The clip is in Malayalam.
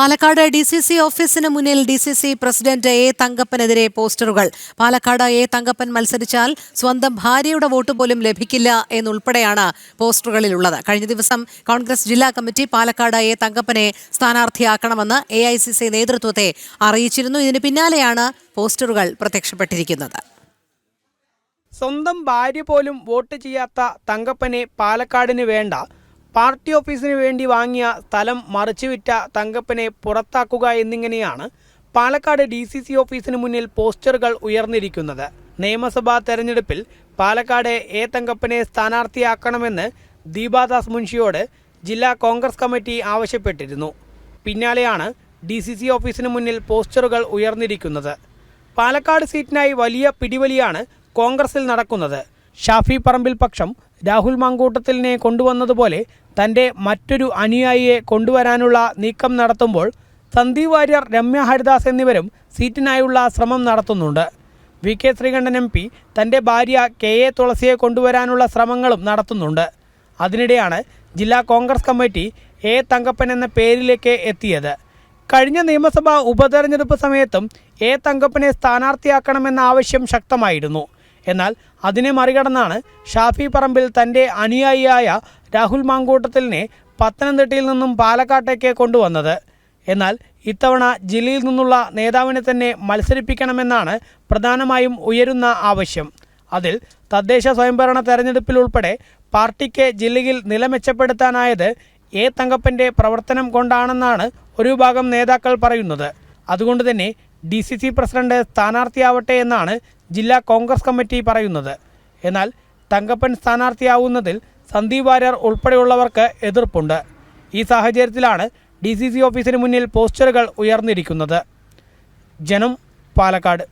പാലക്കാട് ഡി സി സി ഓഫീസിന് മുന്നിൽ D C C president A തങ്കപ്പനെതിരെ പോസ്റ്ററുകൾ. പാലക്കാട് എ തങ്കപ്പൻ മത്സരിച്ചാൽ സ്വന്തം ഭാര്യയുടെ വോട്ട് പോലും ലഭിക്കില്ല എന്നുൾപ്പെടെയാണ് പോസ്റ്ററുകളിലുള്ളത്. കഴിഞ്ഞ ദിവസം കോൺഗ്രസ് ജില്ലാ കമ്മിറ്റി പാലക്കാട് എ തങ്കപ്പനെ സ്ഥാനാർത്ഥിയാക്കണമെന്ന് എ ഐ സി സി നേതൃത്വത്തെ അറിയിച്ചിരുന്നു. ഇതിന് പിന്നാലെയാണ് പോസ്റ്ററുകൾ പ്രത്യക്ഷപ്പെട്ടിരിക്കുന്നത്. സ്വന്തം ഭാര്യ പോലും വോട്ട് ചെയ്യാത്ത തങ്കപ്പനെ പാലക്കാടിന് വേണ്ട. പാർട്ടി ഓഫീസിന് വേണ്ടി വാങ്ങിയ സ്ഥലം മറിച്ചുവിറ്റ തങ്കപ്പനെ പുറത്താക്കുക എന്നിങ്ങനെയാണ് പാലക്കാട് ഡി സി സി ഓഫീസിന് മുന്നിൽ പോസ്റ്ററുകൾ ഉയർന്നിരിക്കുന്നത്. നിയമസഭാ തെരഞ്ഞെടുപ്പിൽ പാലക്കാട് എ തങ്കപ്പനെ സ്ഥാനാർത്ഥിയാക്കണമെന്ന് ദീപാദാസ് മുൻഷിയോട് ജില്ലാ കോൺഗ്രസ് കമ്മിറ്റി ആവശ്യപ്പെട്ടിരുന്നു. പിന്നാലെയാണ് ഡി സി സി ഓഫീസിന് മുന്നിൽ പോസ്റ്ററുകൾ ഉയർന്നിരിക്കുന്നത്. പാലക്കാട് സീറ്റിനായി വലിയ പിടിവലിയാണ് കോൺഗ്രസിൽ നടക്കുന്നത്. ഷാഫി പറമ്പിൽ പക്ഷം രാഹുൽ മാങ്കൂട്ടത്തിലിനെ കൊണ്ടുവന്നതുപോലെ തന്റെ മറ്റൊരു അനുയായിയെ കൊണ്ടുവരാനുള്ള നീക്കം നടത്തുമ്പോൾ സന്ദീപ് വാര്യർ രമ്യ ഹരിദാസ് എന്നിവരും സീറ്റിനായുള്ള ശ്രമം നടത്തുന്നുണ്ട്. V K Sreekandan M P തന്റെ ഭാര്യ കെ എ തുളസിയെ കൊണ്ടുവരാനുള്ള ശ്രമങ്ങളും നടത്തുന്നുണ്ട്. അതിനിടെയാണ് ജില്ലാ കോൺഗ്രസ് കമ്മിറ്റി എ തങ്കപ്പൻ എന്ന പേരിലേക്ക് എത്തിയത്. കഴിഞ്ഞ നിയമസഭാ ഉപതെരഞ്ഞെടുപ്പ് സമയത്തും എ തങ്കപ്പനെ സ്ഥാനാർത്ഥിയാക്കണമെന്ന ആവശ്യം ശക്തമായിരുന്നു. എന്നാൽ അതിനെ മറികടന്നാണ് ഷാഫി പറമ്പിൽ തന്റെ അനുയായിയായ രാഹുൽ മാങ്കൂട്ടത്തിലിനെ പത്തനംതിട്ടയിൽ നിന്നും പാലക്കാട്ടേക്ക് കൊണ്ടുവന്നത്. എന്നാൽ ഇത്തവണ ജില്ലയിൽ നിന്നുള്ള നേതാവിനെ തന്നെ മത്സരിപ്പിക്കണമെന്നാണ് പ്രധാനമായും ഉയരുന്ന ആവശ്യം. അതിൽ തദ്ദേശ സ്വയംഭരണ തെരഞ്ഞെടുപ്പിൽ ഉൾപ്പെടെ പാർട്ടിക്ക് ജില്ലയിൽ നില മെച്ചപ്പെടുത്താനായത് എ തങ്കപ്പന്റെ പ്രവർത്തനം കൊണ്ടാണെന്നാണ് ഒരു ഭാഗം നേതാക്കൾ പറയുന്നത്. അതുകൊണ്ട് തന്നെ ഡി സി സി പ്രസിഡന്റ് സ്ഥാനാർത്ഥിയാവട്ടെ എന്നാണ് ജില്ലാ കോൺഗ്രസ് കമ്മിറ്റി പറയുന്നത്. എന്നാൽ തങ്കപ്പൻ സ്ഥാനാർത്ഥിയാവുന്നതിൽ സന്ദീപ് വാര്യർ ഉൾപ്പെടെയുള്ളവർക്ക് എതിർപ്പുണ്ട്. ഈ സാഹചര്യത്തിലാണ് ഡി സി സി ഓഫീസിന് മുന്നിൽ പോസ്റ്ററുകൾ ഉയർന്നിരിക്കുന്നത്. ജനം പാലക്കാട്.